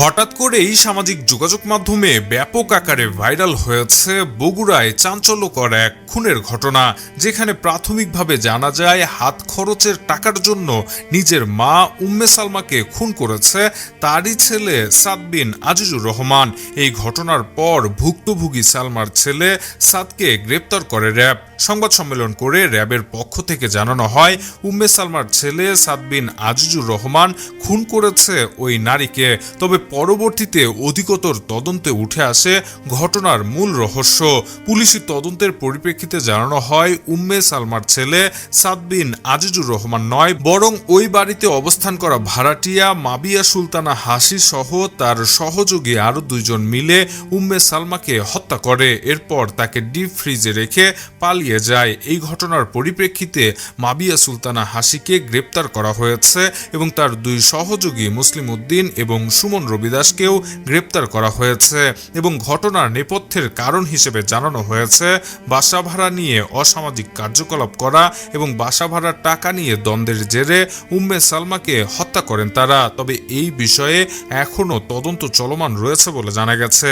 হঠাৎ করেই সামাজিক যোগাযোগ মাধ্যমে ব্যাপক আকারে ভাইরাল হয়েছে বগুড়ায় চাঞ্চল্যকর এক খুনের ঘটনা, যেখানে প্রাথমিকভাবে জানা যায় হাত খরচের টাকার জন্য নিজের মা উম্মে সালমাকে খুন করেছে, তারই ছেলে সাদ বিন আজিজুর রহমান। এই ঘটনার পর ভুক্তভোগী সালমার ছেলে সাদকে গ্রেপ্তার করে র্যাব। সংবাদ সম্মেলন করে র্যাবের পক্ষ থেকে জানানো হয়, উম্মে সালমার ছেলে সাদ বিন আজিজুর রহমান খুন করেছে ওই নারীকে। তবে পরবর্তীতে অধিকতর তদন্তে উঠে আসে ঘটনার মূল রহস্য। পুলিশি তদন্তের পরিপ্রেক্ষিতে জানানো হয়, উম্মে সালমার ছেলে সাদ বিন আজিজুর রহমান নয়, বরং ওই বাড়িতে অবস্থান করা ভাড়াটিয়া, মাবিয়া সুলতানা হাসি সহ তার সহযোগী আরও দুইজন মিলে উম্মে সালমাকে হত্যা করে। এরপর তাকে ডিপ ফ্রিজে রেখে পালিয়ে যায়। এই ঘটনার পরিপ্রেক্ষিতে মাবিয়া সুলতানা হাসিকে গ্রেপ্তার করা হয়েছে এবং তার দুই সহযোগী মুসলিম উদ্দিন এবং সুমন রবিদাসকেও গ্রেপ্তার করা হয়েছে এবং ঘটনার নেপথ্যের কারণ হিসেবে জানানো হয়েছে। বাসা ভাড়া নিয়ে অসামাজিক কার্যকলাপ করা এবং বাসা ভাড়ার টাকা নিয়ে দ্বন্দ্বের জেরে উম্মে সালমাকে হত্যা করেন তারা। তবে এই বিষয়ে এখনও তদন্ত চলমান রয়েছে বলে জানা গেছে।